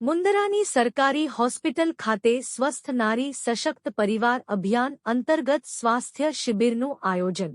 મુંદરાની સરકારી હોસ્પિટલ ખાતે સ્વસ્થ નારી સશક્ત પરિવાર અભિયાન અંતર્ગત સ્વાસ્થ્ય શિબિરનું આયોજન.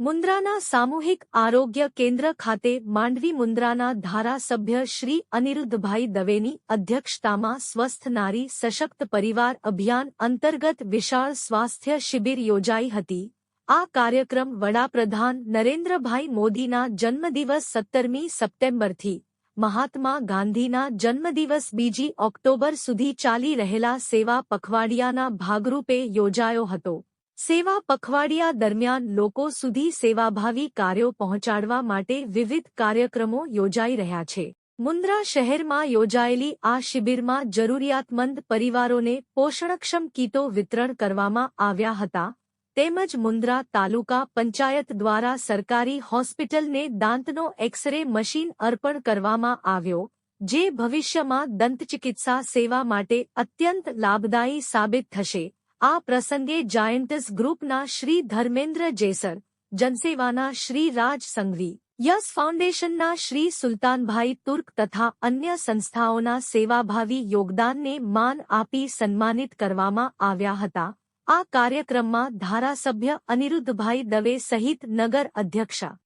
મુન્દ્રાના સામૂહિક આરોગ્ય કેન્દ્ર ખાતે માંડવી મુંદ્રાના ધારાસભ્ય શ્રી અનિરુદ્ધભાઈ દવેની અધ્યક્ષતામાં સ્વસ્થ નારી સશક્ત પરિવાર અભિયાન અંતર્ગત વિશાળ સ્વાસ્થ્ય શિબિર યોજાઈ હતી. આ કાર્યક્રમ વડાપ્રધાન નરેન્દ્રભાઈ મોદીના જન્મદિવસ સત્તરમી સપ્ટેમ્બરથી મહાત્મા ગાંધીના જન્મદિવસ બીજી ઓક્ટોબર સુધી ચાલી રહેલા સેવા પખવાડિયાના ભાગરૂપે યોજાયો હતો. સેવા પખવાડિયા દરમિયાન લોકો સુધી સેવાભાવી કાર્યો પહોંચાડવા માટે વિવિધ કાર્યક્રમો યોજાઈ રહ્યા છે. મુન્દ્રા શહેરમાં યોજાયેલી આ શિબિરમાં જરૂરિયાતમંદ પરિવારોને પોષણક્ષમ કીટો વિતરણ કરવામાં આવ્યા હતા. તેમજ મુન્દ્રા તાલુકા પંચાયત દ્વારા સરકારી હોસ્પિટલને દાંતનો એક્સરે મશીન અર્પણ કરવામાં આવ્યો, જે ભવિષ્યમાં દંતચિકિત્સા સેવા માટે અત્યંત લાભદાયી સાબિત થશે. આ પ્રસંગે જાયન્ટસ ગ્રુપના શ્રી ધર્મેન્દ્ર જેસર, જનસેવાના શ્રી રાજ સંઘવી, યસ ફાઉન્ડેશનના શ્રી સુલતાનભાઈ તુર્ક તથા અન્ય સંસ્થાઓના સેવાભાવી યોગદાનને માન આપી સન્માનિત કરવામાં આવ્યા હતા. આ કાર્યક્રમમાં ધારાસભ્ય અનિરુદ્ધભાઈ દવે સહિત નગર અધ્યક્ષા.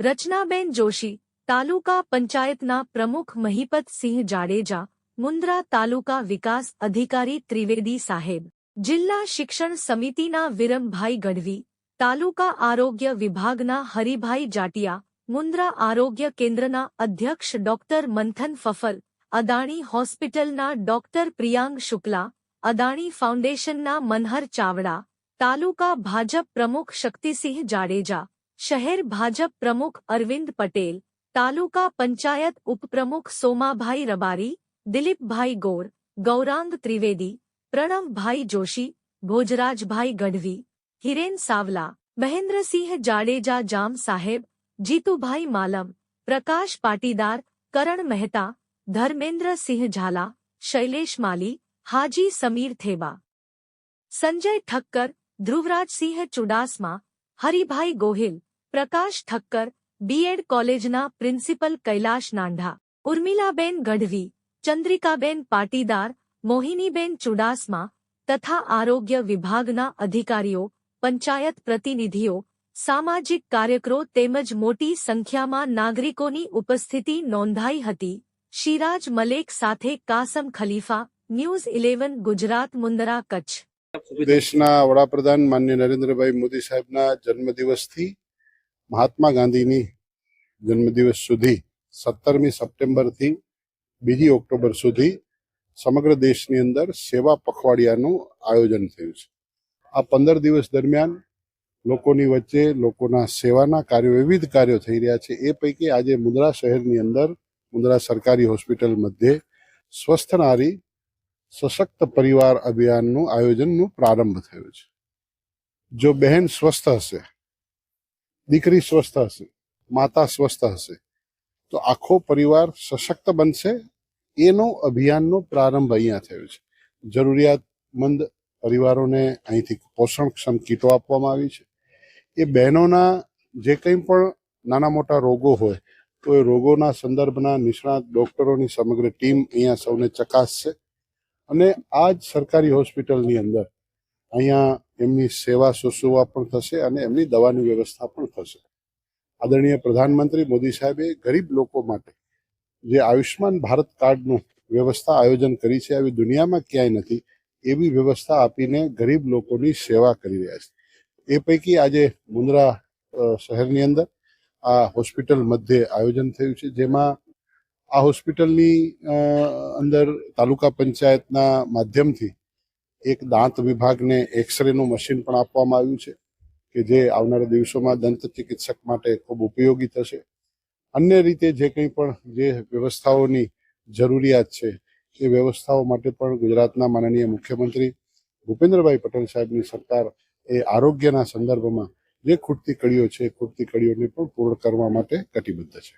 રચનાબેન જોશી, તાલુકા પંચાયતના પ્રમુખ મહિપતસિંહ જાડેજા, મુન્દ્રા તાલુકા વિકાસ અધિકારી ત્રિવેદી સાહેબ, જિલ્લા શિક્ષણ સમિતિના વિરમભાઈ ગઢવી, તાલુકા આરોગ્ય વિભાગના હરિભાઈ જાટિયા, મુન્દ્રા આરોગ્ય કેન્દ્રના અધ્યક્ષ ડોક્ટર મંથન ફફલ, અદાણી હોસ્પિટલના ડોક્ટર પ્રિયાંગ શુક્લા અદાણી ફાઉન્ડેશનના મનહર ચાવડા તાલુકા ભાજપ પ્રમુખ શક્તિસિંહ જાડેજા શહેર ભાજપ પ્રમુખ અરવિંદ પટેલ તાલુકા પંચાયત ઉપપ્રમુખ સોમાભાઈ રબારી દિલીપભાઈ ગોર ગૌરાંગ ત્રિવેદી પ્રણવભાઈ જોશી ભોજરાજભાઈ ગઢવી હિરેન સાવલા મહેન્દ્રસિંહ જાડેજા જામ સાહેબ જીતુભાઈ માલમ પ્રકાશ પાટીદાર કરણ મહેતા ધર્મેન્દ્રસિંહ ઝાલા શૈલેષ માલી હાજી સમીર થેબા. સંજય ઠક્કર ધ્રુવરાજસિંહ ચુડાસમા, હરિભાઈ ગોહિલ, પ્રકાશ ઠક્કર બીએડ કોલેજના પ્રિન્સિપલ કૈલાશ નાંઢા, ઉર્મિલાબેન ગઢવી, ચંદ્રિકાબેન પાટીદાર, મોહિનીબેન ચુડાસમા તથા આરોગ્ય વિભાગના અધિકારીઓ, પંચાયત પ્રતિનિધિઓ, સામાજિક કાર્યકરો તેમજ મોટી સંખ્યામાં નાગરિકોની ઉપસ્થિતિ નોંધાઈ હતી. શિરાજ મલેક સાથે કાસમ ખલીફા ન્યૂઝ ઇલેવન ગુજરાત મુંદરા કચ્છ દેશના વડાપ્રધાન માન્ય નરેન્દ્રભાઈ મોદી સાહેબના જન્મદિવસથી મહાત્મા ગાંધીની જન્મદિવસ સુધી, સત્તરમી સપ્ટેમ્બરથી બીજી ઓક્ટોબર સુધી સમગ્ર દેશની અંદર સેવા પખવાડિયાનું આયોજન થયું છે. આ પંદર દિવસ દરમિયાન લોકોની વચ્ચે લોકોના સેવાના કાર્યો, વિવિધ કાર્યો થઈ રહ્યા છે. એ પૈકી આજે મુંદ્રા શહેરની અંદર મુંદ્રા સરકારી હોસ્પિટલ મધ્યે સ્વસ્થ નારી સશક્ત પરિવાર અભિયાનનું આયોજનનું પ્રારંભ થયો છે. જો બહેન સ્વસ્થ હશે, દીકરી સ્વસ્થ હશે, માતા સ્વસ્થ હશે, તો આખો પરિવાર સશક્ત બનશે. એનો અભિયાનનો પ્રારંભ અહીંયા થયો છે. જરૂરિયાતમંદ પરિવારોને અહીંથી પોષણક્ષમ કીટો આપવામાં આવી છે. એ બહેનોના જે કંઈ પણ નાના મોટા રોગો હોય, તો એ રોગોના સંદર્ભના નિષ્ણાત ડોક્ટરોની સમગ્ર ટીમ અહીંયા સૌને ચકાસશે. અને આ જ સરકારી હોસ્પિટલની અંદર અહીંયા એમની સેવા સુસુવા પણ થશે અને એમની દવાની વ્યવસ્થા પણ થશે. આદરણીય પ્રધાનમંત્રી મોદી સાહેબે ગરીબ લોકો માટે જે આયુષ્માન ભારત કાર્ડનું વ્યવસ્થા આયોજન કરી છે, આવી દુનિયામાં ક્યાંય નથી, એવી વ્યવસ્થા આપીને ગરીબ લોકોની સેવા કરી રહ્યા છે. એ પૈકી આજે મુન્દ્રા શહેરની અંદર આ હોસ્પિટલ મધ્યે આયોજન થયું છે, જેમાં આ હોસ્પિટલની અંદર તાલુકા પંચાયતના માધ્યમથી એક દાંત વિભાગને એક્સરેનું મશીન પણ આપવામાં આવ્યું છે કે જે આવનારા દિવસોમાં દંત ચિકિત્સક માટે ખૂબ ઉપયોગી થશે. અન્ય રીતે જે કંઈ પણ જે વ્યવસ્થાઓની જરૂરિયાત છે, એ વ્યવસ્થાઓ માટે પણ ગુજરાતના માનનીય મુખ્યમંત્રી ભૂપેન્દ્રભાઈ પટેલ સાહેબની સરકાર એ આરોગ્યના સંદર્ભમાં જે ખૂટતી કડીઓ છે ખૂટતી કડીઓને પણ પૂર્ણ કરવા માટે કટિબદ્ધ છે.